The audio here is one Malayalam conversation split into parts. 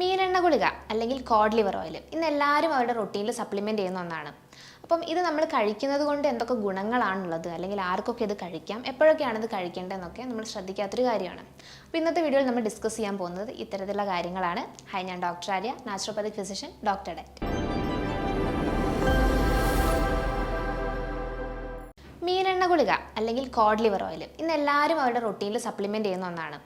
മീനെണ്ണ ഗുളിക അല്ലെങ്കിൽ കോഡ് ലിവർ ഓയിൽ ഇന്ന് എല്ലാവരും അവരുടെ റൊട്ടീനിൽ സപ്ലിമെന്റ് ചെയ്യുന്ന ഒന്നാണ്. അപ്പം ഇത് നമ്മൾ കഴിക്കുന്നത് കൊണ്ട് എന്തൊക്കെ ഗുണങ്ങളാണുള്ളത് അല്ലെങ്കിൽ ആർക്കൊക്കെ ഇത് കഴിക്കാം എപ്പോഴൊക്കെയാണ് ഇത് കഴിക്കേണ്ടതെന്നൊക്കെ നമ്മൾ ശ്രദ്ധിക്കാത്തൊരു കാര്യമാണ്. അപ്പോൾ ഇന്നത്തെ വീഡിയോയിൽ നമ്മൾ ഡിസ്കസ് ചെയ്യാൻ പോകുന്നത് ഇത്തരത്തിലുള്ള കാര്യങ്ങളാണ്. ഹൈ ഞാൻ doctor Arya naturopathic physician doctor debt മീനെണ്ണ ഗുളിക അല്ലെങ്കിൽ കോഡ് ലിവർ ഓയിൽ ഇന്ന് എല്ലാവരും അവരുടെ റൊട്ടീനിൽ സപ്ലിമെന്റ് ചെയ്യുന്ന ഒന്നാണ്.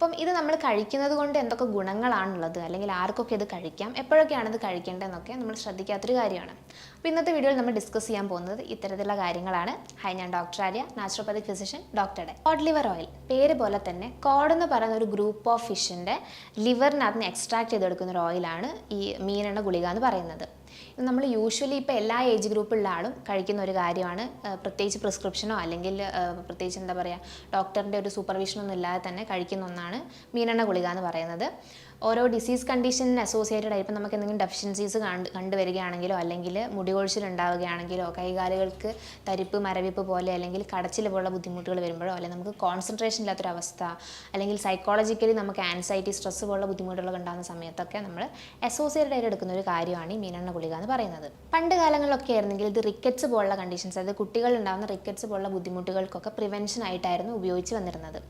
അപ്പം ഇത് നമ്മൾ കഴിക്കുന്നത് കൊണ്ട് എന്തൊക്കെ ഗുണങ്ങളാണുള്ളത്? അല്ലെങ്കിൽ ആർക്കൊക്കെ ഇത് കഴിക്കാം? എപ്പോഴൊക്കെയാണ് ഇത് കഴിക്കേണ്ടതെന്നൊക്കെ നമ്മൾ ശ്രദ്ധിക്കാത്തൊരു കാര്യമാണ്. അപ്പോൾ ഇന്നത്തെ വീഡിയോയിൽ നമ്മൾ ഡിസ്കസ് ചെയ്യാൻ പോകുന്നത് ഇത്തരത്തിലുള്ള കാര്യങ്ങളാണ്. ഹൈ ഞാൻ ഡോക്ടർ ആര്യ നാച്ചുറോപ്പതി ഫിസിഷ്യൻ ഡോക്ടറുടെ കോഡ് ലിവർ ഓയിൽ പേര് പോലെ തന്നെ കോഡ് എന്ന് പറയുന്ന ഒരു ഗ്രൂപ്പ് ഓഫ് ഫിഷിന്റെ ലിവറിനകത്ത് എക്സ്ട്രാക്ട് ചെയ്തെടുക്കുന്ന ഒരു ഓയിലാണ് ഈ മീനെണ്ണ ഗുളിക എന്ന് പറയുന്നത്. നമ്മൾ യൂഷ്വലി ഇപ്പോൾ എല്ലാ ഏജ് ഗ്രൂപ്പിലുള്ള ആളും കഴിക്കുന്ന ഒരു കാര്യമാണ്. പ്രത്യേകിച്ച് പ്രിസ്ക്രിപ്ഷനോ അല്ലെങ്കിൽ പ്രത്യേകിച്ച് എന്താ പറയുക ഡോക്ടറിന്റെ ഒരു സൂപ്പർവിഷനോ ഒന്നും ഇല്ലാതെ തന്നെ കഴിക്കുന്ന ഒന്നാണ്. മീനെണ്ണ ഗുളിക എന്ന് പറയുന്നത്. ഓരോ ഡിസീസ് കണ്ടീഷനിന് അസോസിയേറ്റഡ് ആയി ഇപ്പം നമുക്ക് എന്തെങ്കിലും ഡെഫിഷ്യൻസീസ് കണ്ട് കണ്ടുവരികയാണെങ്കിലോ അല്ലെങ്കിൽ മുടി കൊഴിച്ചിൽ ഉണ്ടാവുകയാണെങ്കിലോ കൈകാലുകൾക്ക് തരിപ്പ് മരവിപ്പ് പോലെ അല്ലെങ്കിൽ കടച്ചിൽ പോലുള്ള ബുദ്ധിമുട്ടുകൾ വരുമ്പോഴോ അല്ലെങ്കിൽ നമുക്ക് കോൺസെൻട്രേഷൻ ഇല്ലാത്തൊരവസ്ഥ അല്ലെങ്കിൽ സൈക്കോളജിക്കലി നമുക്ക് ആൻസൈറ്റി സ്ട്രെസ് പോലുള്ള ബുദ്ധിമുട്ടുകളൊക്കെ ഉണ്ടാകുന്ന സമയത്തൊക്കെ നമ്മൾ അസോസിയേറ്റഡ് ആയിട്ട് എടുക്കുന്ന ഒരു കാര്യമാണ് ഈ മീനെണ്ണ ഗുളിക എന്ന് പറയുന്നത്. പണ്ട് കാലങ്ങളിലൊക്കെ ആയിരുന്നെങ്കിൽ ഇത് റിക്കറ്റ്സ് പോലുള്ള കണ്ടീഷൻസ് അതായത് കുട്ടികളിൽ ഉണ്ടാകുന്ന റിക്കറ്റ്സ് പോലുള്ള ബുദ്ധിമുട്ടുകൾക്കൊക്കെ പ്രിവെൻഷൻ ആയിട്ടായിരുന്നു ഉപയോഗിച്ച് വന്നിരുന്നത്.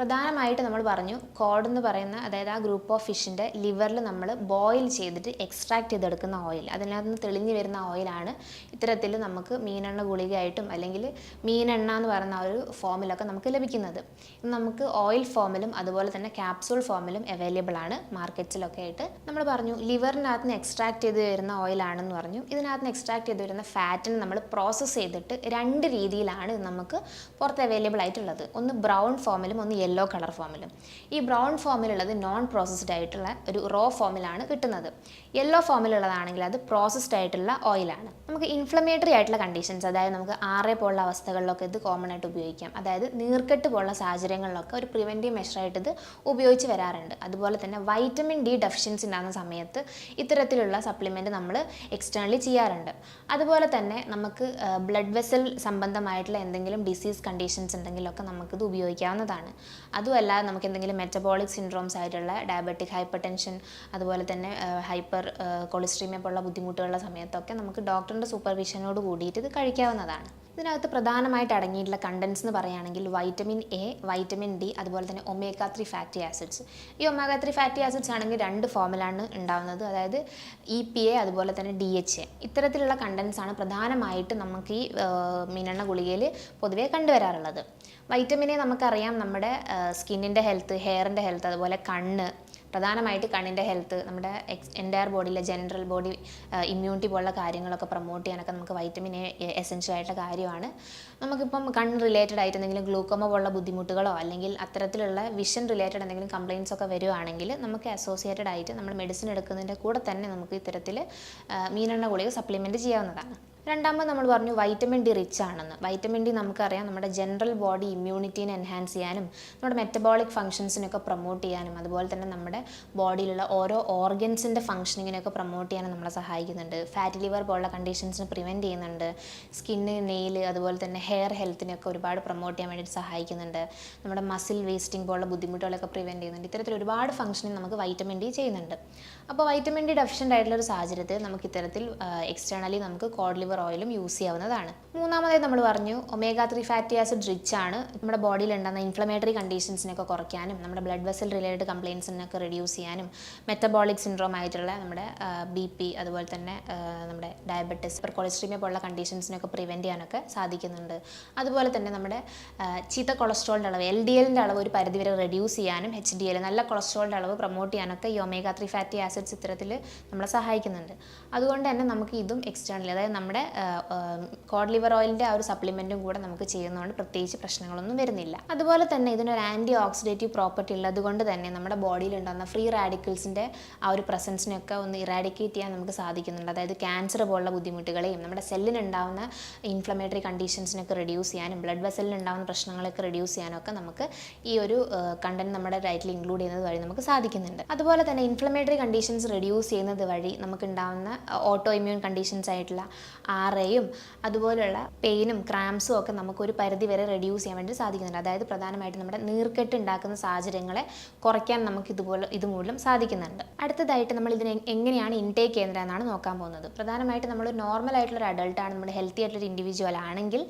പ്രധാനമായിട്ട് നമ്മൾ പറഞ്ഞു കോഡ് എന്ന് പറയുന്ന അതായത് ആ ഗ്രൂപ്പ് ഓഫ് ഫിഷിന്റെ ലിവറിൽ നമ്മൾ ബോയിൽ ചെയ്തിട്ട് എക്സ്ട്രാക്ട് ചെയ്തെടുക്കുന്ന ഓയിൽ. അതിനകത്ത് നിന്ന് തെളിഞ്ഞു വരുന്ന ഓയിലാണ് ഇത്തരത്തിൽ നമുക്ക് മീനെണ്ണ ഗുളികയായിട്ടും അല്ലെങ്കിൽ മീനെണ്ണ എന്ന് പറയുന്ന ഒരു ഫോമിലൊക്കെ നമുക്ക് ലഭിക്കുന്നത്. നമുക്ക് ഓയിൽ ഫോമിലും അതുപോലെ തന്നെ ക്യാപ്സൂൾ ഫോമിലും അവൈലബിൾ ആണ്. മാർക്കറ്റ്സിലൊക്കെ ആയിട്ട് നമ്മൾ പറഞ്ഞു ലിവറിനകത്ത് നിന്ന് എക്സ്ട്രാക്ട് ചെയ്ത് വരുന്ന ഓയിലാണെന്ന് പറഞ്ഞു. ഇതിനകത്ത് നിന്ന് എക്സ്ട്രാക്ട് ചെയ്ത് വരുന്ന ഫാറ്റിന് നമ്മൾ പ്രോസസ്സ് ചെയ്തിട്ട് രണ്ട് രീതിയിലാണ് നമുക്ക് പുറത്ത് അവൈലബിൾ ആയിട്ടുള്ളത്. ഒന്ന് ബ്രൗൺ ഫോമിലും ഒന്ന് യെല്ലോ കളർ ഫോമിലും. ഈ ബ്രൗൺ ഫോമിലുള്ളത് നോൺ പ്രോസസ്ഡ് ആയിട്ടുള്ള ഒരു റോ ഫോമിലാണ് കിട്ടുന്നത്. യെല്ലോ ഫോമിലുള്ളതാണെങ്കിൽ അത് പ്രോസസ്ഡ് ആയിട്ടുള്ള ഓയിലാണ് നമുക്ക് ഇൻഫ്ലമേറ്ററി ആയിട്ടുള്ള കണ്ടീഷൻസ് അതായത് നമുക്ക് ആറേ പോലുള്ള അവസ്ഥകളിലൊക്കെ ഇത് കോമൺ ആയിട്ട് ഉപയോഗിക്കാം. അതായത് നീർക്കെട്ട് പോലുള്ള സാഹചര്യങ്ങളിലൊക്കെ ഒരു പ്രിവെന്റീവ് മെഷറായിട്ട് ഇത് ഉപയോഗിച്ച് വരാറുണ്ട്. അതുപോലെ തന്നെ വൈറ്റമിൻ ഡി ഡെഫിഷ്യൻസി ഉണ്ടാകുന്ന സമയത്ത് ഇത്തരത്തിലുള്ള സപ്ലിമെന്റ് നമ്മൾ എക്സ്റ്റേണലി ചെയ്യാറുണ്ട്. അതുപോലെ തന്നെ നമുക്ക് ബ്ലഡ് വെസൽ സംബന്ധമായിട്ടുള്ള എന്തെങ്കിലും ഡിസീസ് കണ്ടീഷൻസ് ഉണ്ടെങ്കിലൊക്കെ നമുക്കിത് ഉപയോഗിക്കാവുന്നതാണ്. അതുമല്ലാതെ നമുക്ക് എന്തെങ്കിലും മെറ്റബോളിക് സിൻഡ്രോംസ് ആയിട്ടുള്ള ഡയബറ്റിക് ഹൈപ്പർ ടെൻഷൻ അതുപോലെ തന്നെ ഹൈപ്പർ കൊളസ്ട്രീമിയ പോലുള്ള ബുദ്ധിമുട്ടുകളുള്ള സമയത്തൊക്കെ നമുക്ക് ഡോക്ടറിന്റെ സൂപ്പർവിഷനോട് കൂടിയിട്ട് ഇത് കഴിക്കാവുന്നതാണ്. ഇതിനകത്ത് പ്രധാനമായിട്ട് അടങ്ങിയിട്ടുള്ള കണ്ടൻസ് എന്ന് പറയുകയാണെങ്കിൽ വൈറ്റമിൻ എ വൈറ്റമിൻ ഡി അതുപോലെ തന്നെ ഒമേഗ ത്രീ ഫാറ്റി ആസിഡ്സ്. ഈ ഒമേഗ ത്രീ ഫാറ്റി ആസിഡ്സ് ആണെങ്കിൽ രണ്ട് ഫോമിലാണ് ഉണ്ടാവുന്നത്. അതായത് ഇ പി എ അതുപോലെ തന്നെ ഡി എച്ച് എ. ഇത്തരത്തിലുള്ള കണ്ടൻസ് ആണ് പ്രധാനമായിട്ട് നമുക്ക് ഈ മീനെണ്ണ ഗുളികയിൽ പൊതുവേ കണ്ടുവരാറുള്ളത്. വൈറ്റമിനെ നമുക്കറിയാം നമ്മുടെ സ്കിന്നിന്റെ ഹെൽത്ത് ഹെയറിന്റെ ഹെൽത്ത് അതുപോലെ കണ്ണ് പ്രധാനമായിട്ട് കണ്ണിന്റെ ഹെൽത്ത് നമ്മുടെ എക്സ് എന്റയർ ബോഡിയിലെ ജനറൽ ബോഡി ഇമ്മ്യൂണിറ്റി പോലുള്ള കാര്യങ്ങളൊക്കെ പ്രൊമോട്ട് ചെയ്യാനൊക്കെ നമുക്ക് വൈറ്റമിൻ എ എസെൻഷ്യൽ ആയിട്ടുള്ള കാര്യമാണ്. നമുക്കിപ്പം കണ്ണ് റിലേറ്റഡ് ആയിട്ട് എന്തെങ്കിലും ഗ്ലൂക്കോമ പോലുള്ള ബുദ്ധിമുട്ടുകളോ അല്ലെങ്കിൽ അത്തരത്തിലുള്ള വിഷൻ റിലേറ്റഡ് എന്തെങ്കിലും കംപ്ലയിൻസ് ഒക്കെ വരുവാണെങ്കിൽ നമുക്ക് അസോസിയേറ്റഡ് ആയിട്ട് നമ്മൾ മെഡിസിൻ എടുക്കുന്നതിന്റെ കൂടെ തന്നെ നമുക്ക് ഇത്തരത്തിൽ മീനെണ്ണ ഗുളിക സപ്ലിമെന്റ് ചെയ്യാവുന്നതാണ്. രണ്ടാമത് നമ്മൾ പറഞ്ഞു വൈറ്റമിൻ ഡി റിച്ച് ആണെന്ന്. വൈറ്റമിൻ ഡി നമുക്കറിയാം നമ്മുടെ ജനറൽ ബോഡി ഇമ്മ്യൂണിറ്റീനെ എൻഹാൻസ് ചെയ്യാനും നമ്മുടെ മെറ്റബോളിക് ഫംഗ്ഷൻസിനൊക്കെ പ്രൊമോട്ട് ചെയ്യാനും അതുപോലെ തന്നെ നമ്മുടെ ബോഡിയിലുള്ള ഓരോ ഓർഗൻസിന്റെ ഫംഗ്ഷനിങ്ങിനൊക്കെ പ്രൊമോട്ട് ചെയ്യാനും നമ്മളെ സഹായിക്കുന്നുണ്ട്. ഫാറ്റ് ലിവർ പോലുള്ള കണ്ടീഷൻസിന് പ്രിവെന്റ് ചെയ്യുന്നുണ്ട്. സ്കിന്ന് നെയിൽ അതുപോലെ തന്നെ ഹെയർ ഹെൽത്തിനൊക്കെ ഒരുപാട് പ്രൊമോട്ട് ചെയ്യാൻ വേണ്ടിയിട്ട് സഹായിക്കുന്നുണ്ട്. നമ്മുടെ മസിൽ വേസ്റ്റിംഗ് പോലുള്ള ബുദ്ധിമുട്ടുകളൊക്കെ പ്രിവെന്റ് ചെയ്യുന്നുണ്ട്. ഇത്തരത്തിൽ ഒരുപാട് ഫംഗ്ഷനിങ് നമുക്ക് വൈറ്റമിൻ ഡി ചെയ്യുന്നുണ്ട്. അപ്പോൾ വൈറ്റമിൻ ഡി ഡെഫിഷ്യന്റ് ആയിട്ടുള്ള ഒരു സാഹചര്യത്തിൽ നമുക്ക് ഇത്തരത്തിൽ എക്സ്റ്റേണലി നമുക്ക് കോഡ് ലിവർ ഓയിലും യൂസ് ചെയ്യാവുന്നതാണ്. മൂന്നാമതായി നമ്മൾ പറഞ്ഞു omega three fatty acid rich ആണ്. നമ്മുടെ ബോഡിയിൽ ഉണ്ടാകുന്ന ഇൻഫ്ലമേറ്ററി കണ്ടീഷൻസിനൊക്കെ കുറയ്ക്കാനും നമ്മുടെ ബ്ലഡ് വെസൽ റിലേറ്റഡ് കംപ്ലയിൻസിനൊക്കെ റിഡ്യൂസ് ചെയ്യാനും മെറ്റബോളിക് സിൻഡ്രോം ആയിട്ടുള്ള നമ്മുടെ ബി പി അതുപോലെ തന്നെ നമ്മുടെ ഡയബറ്റിസ് ഇപ്പോൾ കൊളസ്ട്രീമിയ പോലുള്ള കണ്ടീഷൻസിനൊക്കെ പ്രിവെന്റ് ചെയ്യാനൊക്കെ സാധിക്കുന്നുണ്ട്. അതുപോലെ തന്നെ നമ്മുടെ ചീത്ത കൊളസ്ട്രോളിന്റെ അളവ് എൽ ഡി എല്ലിന്റെ അളവ് ഒരു പരിധിവരെ റെഡ്യൂസ് ചെയ്യാനും എച്ച് ഡി എൽ നല്ല കൊളസ്ട്രോളിന്റെ അളവ് പ്രൊമോട്ട് ചെയ്യാനൊക്കെ ഈ ഒമേഗ ത്രീ ഫാറ്റി ആസിഡ്സ് ഇത്തരത്തിൽ നമ്മളെ സഹായിക്കുന്നുണ്ട്. അതുകൊണ്ട് തന്നെ നമുക്ക് ഇതും എക്സ്റ്റേണലി അതായത് നമ്മുടെ കോഡ് ലിവർ ഓയിലിന്റെ ആ ഒരു സപ്ലിമെന്റും കൂടെ നമുക്ക് ചെയ്യുന്നതുകൊണ്ട് പ്രത്യേകിച്ച് പ്രശ്നങ്ങളൊന്നും വരുന്നില്ല. അതുപോലെ തന്നെ ഇതിനൊരു ആന്റി ഓക്സിഡേറ്റീവ് പ്രോപ്പർട്ടി ഉള്ളതുകൊണ്ട് തന്നെ നമ്മുടെ ബോഡിയിൽ ഉണ്ടാകുന്ന ഫ്രീ റാഡിക്കൽസിന്റെ ആ ഒരു പ്രസൻസിനെയൊക്കെ ഒന്ന് ഇറാഡിക്കേറ്റ് ചെയ്യാൻ നമുക്ക് സാധിക്കുന്നുണ്ട്. അതായത് ക്യാൻസർ പോലുള്ള ബുദ്ധിമുട്ടുകളെയും നമ്മുടെ സെല്ലിനുണ്ടാവുന്ന ഇൻഫ്ലമേറ്ററി കണ്ടീഷൻസിനൊക്കെ റെഡ്യൂസ് ചെയ്യാനും ബ്ലഡ് വെസലിൽ ഉണ്ടാകുന്ന പ്രശ്നങ്ങളൊക്കെ റെഡ്യൂസ് ചെയ്യാനൊക്കെ നമുക്ക് ഈ ഒരു കണ്ടന്റ് നമ്മുടെ ഡയറ്റിൽ ഇൻക്ലൂഡ് ചെയ്യുന്നത് വഴി നമുക്ക് സാധിക്കുന്നുണ്ട്. അതുപോലെ തന്നെ ഇൻഫ്ലമേറ്ററി കണ്ടീഷൻസ് റെഡ്യൂസ് ചെയ്യുന്നത് വഴി നമുക്ക് ഉണ്ടാകുന്ന ഓട്ടോ ഇമ്മ്യൂൺ കണ്ടീഷൻസ് ആയിട്ടുള്ള ആറയും അതുപോലെയുള്ള പെയിനും ക്രാംസും ഒക്കെ നമുക്ക് ഒരു പരിധി വരെ റെഡ്യൂസ് ചെയ്യാൻ വേണ്ടി സാധിക്കുന്നുണ്ട്. അതായത് പ്രധാനമായിട്ടും നമ്മുടെ നീർക്കെട്ട് ഉണ്ടാക്കുന്ന സാഹചര്യങ്ങളെ കുറയ്ക്കാൻ നമുക്ക് ഇതുപോലെ ഇതുമൂലം സാധിക്കുന്നുണ്ട്. അടുത്തതായിട്ട് നമ്മൾ ഇതിനെ എങ്ങനെയാണ് ഇൻടേക്ക് ചെയ്യുന്നത് എന്നാണ് നോക്കാൻ പോകുന്നത്. പ്രധാനമായിട്ട് നമ്മൾ നോർമൽ ആയിട്ടുള്ള ഒരു അഡൾട്ടാണ് നമ്മുടെ ഹെൽത്തി ആയിട്ടുള്ള ഒരു ഇൻഡിവിജ്വൽ ആണെങ്കിൽ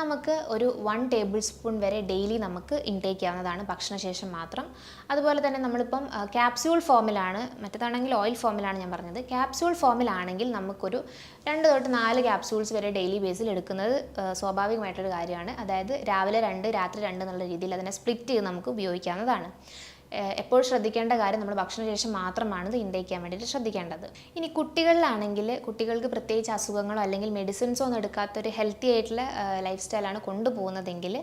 നമുക്ക് ഒരു വൺ ടേബിൾ സ്പൂൺ വരെ ഡെയിലി നമുക്ക് ഇൻടേക്ക് ചെയ്യാവുന്നതാണ് ഭക്ഷണശേഷം മാത്രം. അതുപോലെ തന്നെ നമ്മളിപ്പം ക്യാപ്സ്യൂൾ ഫോമിലാണ് മറ്റേതാണെങ്കിൽ ഓയിൽ ഫോമിലാണ് ഞാൻ പറഞ്ഞത്. ക്യാപ്സ്യൂൾ ഫോമിലാണെങ്കിൽ നമുക്കൊരു രണ്ട് തൊട്ട് നാല് ക്യാപ്സ്യൂൾസ് വരെ ഡെയിലി ബേസിൽ എടുക്കുന്നത് സ്വാഭാവികമായിട്ടൊരു കാര്യമാണ്. അതായത് രാവിലെ രണ്ട് രാത്രി രണ്ട് എന്നുള്ള രീതിയിൽ അതിനെ സ്പ്ലിറ്റ് ചെയ്ത് നമുക്ക് ഉപയോഗിക്കാവുന്നതാണ്. എപ്പോൾ ശ്രദ്ധിക്കേണ്ട കാര്യം നമ്മൾ ഭക്ഷണശേഷം മാത്രമാണ് ഇത് ഇൻടേക്ക് ചെയ്യാൻ വേണ്ടിയിട്ട് ശ്രദ്ധിക്കേണ്ടത്. ഇനി കുട്ടികളിലാണെങ്കിൽ കുട്ടികൾക്ക് പ്രത്യേകിച്ച് അസുഖങ്ങളോ അല്ലെങ്കിൽ മെഡിസിൻസോ ഒന്നും എടുക്കാത്തൊരു ഹെൽത്തി ആയിട്ടുള്ള ലൈഫ് സ്റ്റൈലാണ് കൊണ്ടുപോകുന്നതെങ്കിൽ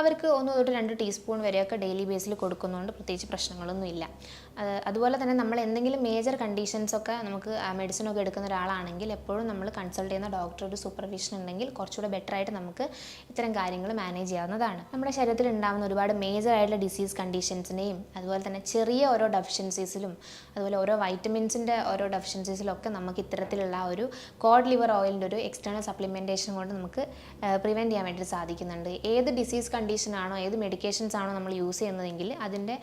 അവർക്ക് ഒന്ന് തൊട്ട് രണ്ട് ടീസ്പൂൺ വരെയൊക്കെ ഡെയിലി ബേസിൽ കൊടുക്കുന്നതുകൊണ്ട് പ്രത്യേകിച്ച് പ്രശ്നങ്ങളൊന്നും ഇല്ല അത് അതുപോലെ തന്നെ നമ്മൾ എന്തെങ്കിലും മേജർ കണ്ടീഷൻസ് ഒക്കെ നമുക്ക് മെഡിസിൻ ഒക്കെ എടുക്കുന്ന ഒരാളാണെങ്കിൽ എപ്പോഴും നമ്മൾ കൺസൾട്ട് ചെയ്യുന്ന ഡോക്ടറുടെ സൂപ്പർവിഷൻ ഉണ്ടെങ്കിൽ കുറച്ചുകൂടെ ബെറ്റർ ആയിട്ട് നമുക്ക് ഇത്തരം കാര്യങ്ങൾ മാനേജ് ചെയ്യാവുന്നതാണ്. നമ്മുടെ ശരീരത്തിൽ ഉണ്ടാകുന്ന ഒരുപാട് മേജർ ആയിട്ടുള്ള ഡിസീസ് കണ്ടീഷൻസിനെയും അതുപോലെ തന്നെ ചെറിയ ഓരോ ഡെഫിഷ്യൻസീസിലും അതുപോലെ ഓരോ വൈറ്റമിൻസിന്റെ ഓരോ ഡെഫിഷ്യൻസീസിലും ഒക്കെ നമുക്ക് ഇത്തരത്തിലുള്ള ഒരു കോഡ് ലിവർ ഓയിലിന്റെ ഒരു എക്സ്റ്റേണൽ സപ്ലിമെന്റേഷൻ കൊണ്ട് നമുക്ക് പ്രിവെന്റ് ചെയ്യാൻ വേണ്ടി സാധിക്കുന്നുണ്ട്. ഏത് ഡിസീസ് കണ്ടീഷനാണോ ഏത് മെഡിക്കേഷൻസ് ആണോ നമ്മൾ യൂസ് ചെയ്യുന്നതെങ്കിൽ അതിന്റെ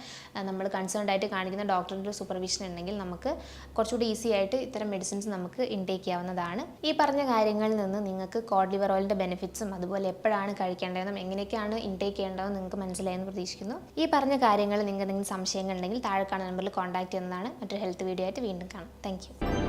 നമ്മൾ കൺസേൺഡ് ആയിട്ട് കാണിക്കുന്ന ഡോക്ടറിന്റെ സൂപ്പർവിഷൻ ഉണ്ടെങ്കിൽ നമുക്ക് കുറച്ചുകൂടി ഈസി ആയിട്ട് ഇത്തരം മെഡിസിൻസ് നമുക്ക് ഇൻടേക്ക് ചെയ്യാവുന്നതാണ്. ഈ പറഞ്ഞ കാര്യങ്ങളിൽ നിന്ന് നിങ്ങൾക്ക് കോഡ് ലിവർ ഓയിലിന്റെ ബെനിഫിറ്റ്സും അതുപോലെ എപ്പോഴാണ് കഴിക്കേണ്ടതെന്നും എങ്ങനെയൊക്കെയാണ് ഇൻടേക്ക് ചെയ്യേണ്ടതെന്ന് നിങ്ങൾക്ക് മനസ്സിലായെന്ന് പ്രതീക്ഷിക്കുന്നു. ഈ പറഞ്ഞ കാര്യങ്ങൾ നിങ്ങൾക്ക് എന്തെങ്കിലും സംശയങ്ങൾ ഉണ്ടെങ്കിൽ താഴെ കാണുന്ന നമ്പറിൽ കോൺടാക്ട് ചെയ്യുന്നതാണ്. മറ്റൊരു ഹെൽത്ത് വീഡിയോ ആയിട്ട് വീണ്ടും കാണാം. താങ്ക്